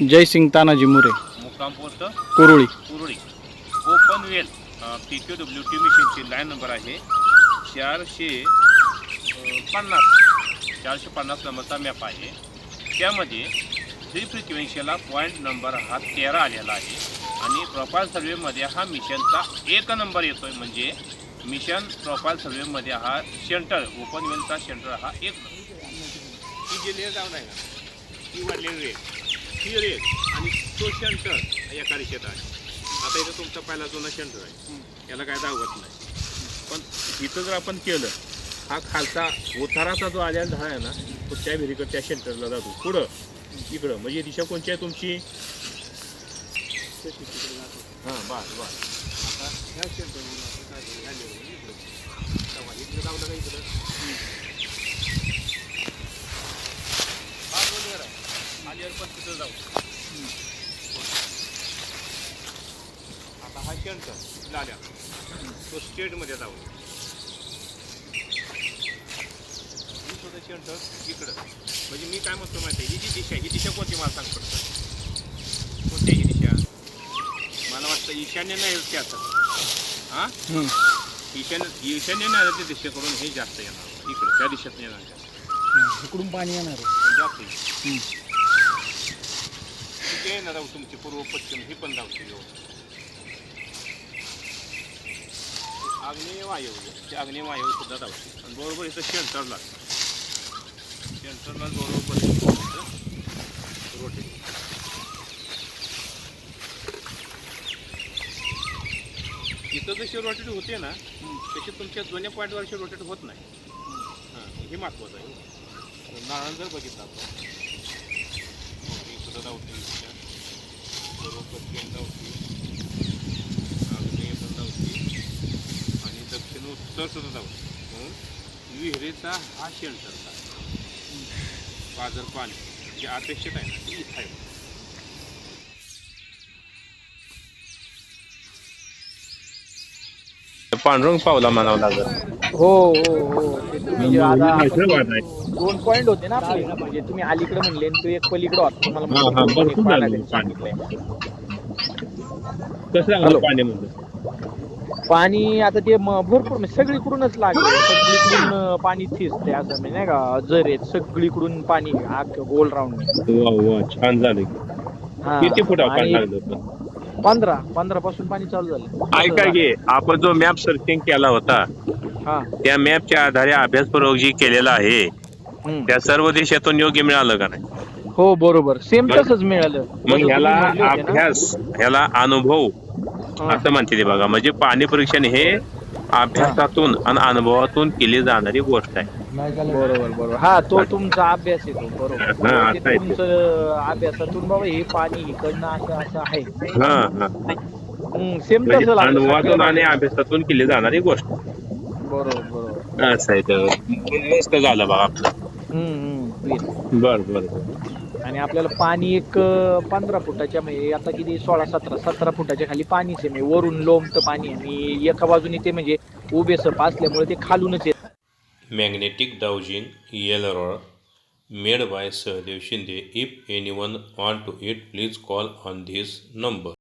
जयसिंग तानाजी मुरे. मुक्काम post. Kuruli. Kurali. Open well P Q W T मिशनची line number आहे. चारशे पन्नास. चारशे पन्नास नंबरचा मॅप आहे. त्यामध्ये थ्री फ्रिक्वेन्सीला पॉईंट नंबर हा तेरा आलेला आहे. आणि प्रोफाईल सर्वेमध्ये हा मिशनचा एक नंबर येतोय. म्हणजे मिशन प्रोफाईल सर्वेमध्ये हा सेंटर ओपन वेलचा सेंटर हा एक ही जी लेअर डाऊन आहे ना ती वाढलेली रेट रेट आणि तो सेंटर एका रिक्षेत आहे. आता इथं तुमचा पहिला जुना सेंटर आहे. याला काय दावत नाही. पण इथं जर आपण केलं हा खालचा उताराचा जो आलेला झाड आहे ना तो त्या विहिरीकडे त्या सेंटरला जातो. पुढं इकडं. म्हणजे दिशा कोणची आहे तुमची? हां बस बस आता ह्या इकडं. लावलं का इकडं हा दोन layer आहे. हा layer पण तिथं जाऊ. आता हा सेंटर लाल्या. तो स्टेटमध्ये जाऊ. सेंटर इकडं. म्हणजे मी काय म्हणतो माहिती आहे? ही जी दिशा ही दिशा कोणती मला सांग पडतं कोणती ही दिशा? मला वाटतं ईशान्य नाही त्याचं हां? हं. ईशान्य ईशान्य नाही दिशेकडून हे जास्त येणार. इकडं त्या दिशेत येणार इकडून पाणी येणार. जास्त ते हं. ठीक ना तुमची पूर्व पश्चिम? ही पण धावते हो. व्यवस्थित आग्नेय वायू ते आग्नेय वायू सुद्धा धावते. आणि बरोबर इथं सेंटरला शेल्टरला बरोबर रोटेट इथं जशी रोटेट होते ना तशी तुमच्या जुन्या पॉईंटवरशी रोटेट होत नाही. हां हे महत्त्वाचं आहे. नारळ जर बघितलं आपण. हो, सुद्धा धावते. इथल्या. बरोबर पश्चिम धावते आग्नेय पण आणि दक्षिण उत्तर सुद्धा धावते म्हणून विहिरीचा हा शेल्टरचा पाजर पाणी जे अपेक्षित आहे ना ती इथं आहे पांडुरंग पावला म्हणावं लागेल. हो हो हो. ते तुम्ही जे आता आपण दोन पॉइंट होते ना आपले. म्हणजे तुम्ही अलीकडे म्हणले आणि तो एक पलीकडे होता. तुम्हाला हा, हा, म्हणतो, भरपूर पाण्यात झालं सांगितलंय. कसं Hello. लागलं पाण्यामध्ये पाणी आता ते म- भरपूर म्हणजे सगळीकडूनच लागले. सगळीकडून अं, पाणी थिसते असं म्हणजे नाही का? जर आहेत सगळीकडून पाणी ऑल राऊंड वा वा छान झालं. किती फुटा पाणी लागलं होतं? पंधरा पंधरा पासून पाणी चालू झालं ऐका की आपण जो मॅप सर्चिंग केला होता हा. त्या मॅपच्या आधारे अभ्यासपूर्वक जी केलेला आहे. हम्म. त्या सर्व देशातून योग्य मिळालं का नाही? हो बरोबर. सेम तसंच मिळालं. मग जसं ह्याला तुम्ही म्हणले होते ना. अभ्यास ह्याला अनुभव हा. असं म्हणते ते बघा. म्हणजे पाणी परीक्षण हे अभ्यासातून आणि अनुभवातून केली जाणारी गोष्ट आहे. बरोबर बरोबर. हा तो तुमचा अभ्यास आहे तो हा, बरोबर ते येते. तुमचं अभ्यासातून बाबा हे पाणी इकडनं असं असं आहे. हा हा. सेम म्हणजे तसं अनुभवातून आणि. अभ्यासातून केली जाणारी गोष्ट. बरोबर बरोबर. असं आहे तर मस्त झालं बघा आपलं हम्म, हम्म, clear. बर बर. आणि आपल्याला पाणी एक पंधरा फुटाच्या म्हणजे आता किती सोळा सतरा सतरा फुटाच्या खाली पाणीच आहे. म्हणजे वरून लोंबतं पाणी आणि एका बाजूने ते म्हणजे उभे सप असल्यामुळे ते खालूनच येत. Magnetic dowsing येलरॉळ made by Sahadev Shinde if anyone want to it please call on this number